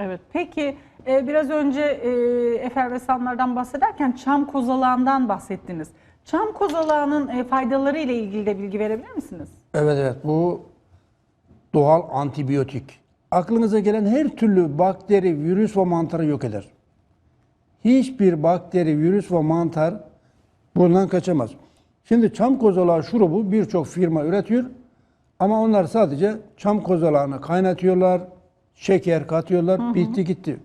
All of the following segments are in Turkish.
Evet. Peki e, biraz önce e, efervesanlardan bahsederken çam kozalağından bahsettiniz. Çam kozalağının e, faydaları ile ilgili de bilgi verebilir misiniz? Evet evet bu doğal antibiyotik. Aklınıza gelen her türlü bakteri, virüs ve mantarı yok eder. Hiçbir bakteri, virüs ve mantar bundan kaçamaz. Şimdi çam kozalağı şurubu birçok firma üretiyor. Ama onlar sadece çam kozalağını kaynatıyorlar, şeker katıyorlar, bitti gitti.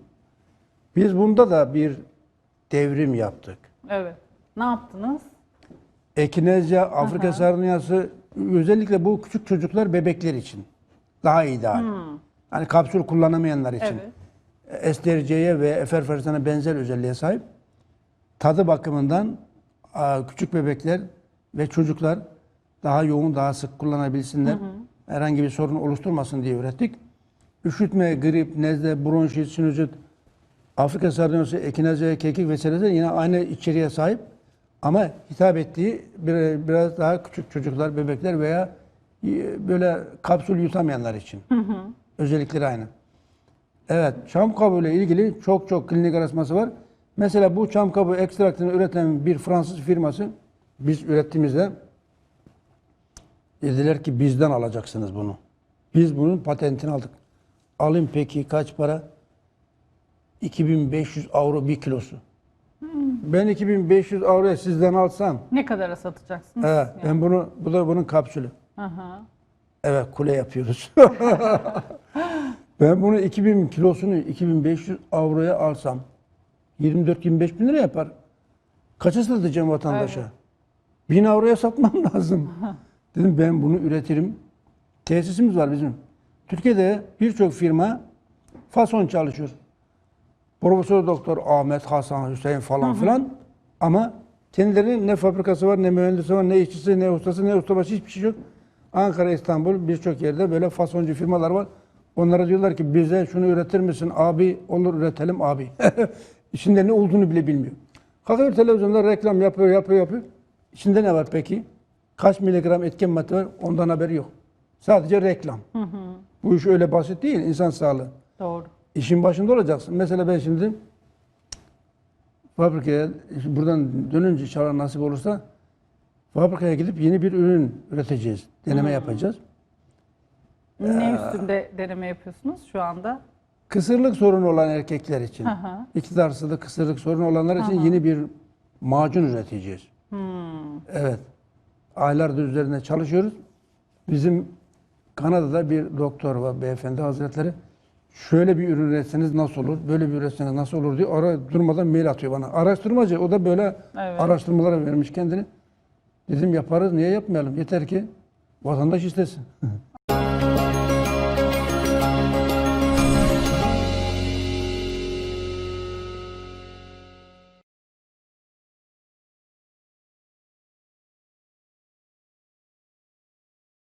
Biz bunda da bir devrim yaptık. Evet. Ne yaptınız? Ekinezya, Afrika sardunyası özellikle bu küçük çocuklar bebekler için daha ideal. Hani kapsül kullanamayanlar için. Evet. Estericeye ve eferfersana benzer özelliğe sahip. Tadı bakımından küçük bebekler ve çocuklar daha yoğun, daha sık kullanabilsinler. Herhangi bir sorun oluşturmasın diye ürettik. Üşütme, grip, nezle, bronşit, sinüzit, Afrika sardunyası, ekinezya, kekik vesaireler yine aynı içeriğe sahip. Ama hitap ettiği bir- biraz daha küçük çocuklar, bebekler veya e, böyle kapsül yutamayanlar için. Özellikleri aynı. Evet, çam kabuğu ile ilgili çok çok klinik araştırması var. Mesela bu çam kabuğu ekstraktını üreten bir Fransız firması biz ürettiğimizde dediler ki bizden alacaksınız bunu. Biz bunun patentini aldık. Alayım peki kaç para? 2500 avro bir kilosu. Ben 2500 avroya sizden alsam, Ne kadara satacaksınız? evet, ben bunu bu da bunun kapsülü. Aha. Evet kule yapıyoruz. ben bunu 2000 kilosunu 2500 avroya alsam 24-25 bin lira yapar. Kaça satacağım vatandaşa? Evet. 1000 avroya satmam lazım. Dedim ben bunu üretirim. Tesisimiz var bizim. Türkiye'de birçok firma fason çalışıyor. Profesör Doktor Ahmet, Hasan, Hüseyin falan filan. Ama kendilerinin ne fabrikası var, ne mühendisi var, ne işçisi, ne ustası, ne ustabaşı hiçbir şey yok. Ankara, İstanbul birçok yerde böyle fasoncu firmalar var. Onlara diyorlar ki bize şunu üretir misin abi? Olur üretelim abi. İçinde ne olduğunu bile bilmiyor. Kalkıyor televizyonda reklam yapıyor, yapıyor, yapıyor. İçinde ne var peki? Kaç miligram etken madde var? Ondan haberi yok. Sadece reklam. Bu iş öyle basit değil. insan sağlığı. Doğru. İşin başında olacaksın. Mesela ben şimdi fabrikaya buradan dönünce inşallah nasip olursa fabrikaya gidip yeni bir ürün üreteceğiz. Deneme yapacağız. Ne üstünde deneme yapıyorsunuz şu anda? Kısırlık sorunu olan erkekler için, hı. iktidarsızlık, kısırlık sorunu olanlar için yeni bir macun üreteceğiz. Hmm. Evet. Aylardır üzerinde çalışıyoruz. Bizim Kanada'da bir doktor var beyefendi hazretleri. Şöyle bir ürün üretseniz nasıl olur? Böyle bir üretseniz nasıl olur diye ara durmadan mail atıyor bana. Araştırmacı o da böyle Evet. araştırmalara vermiş kendini. Dedim yaparız niye yapmayalım? Yeter ki vatandaş istesin.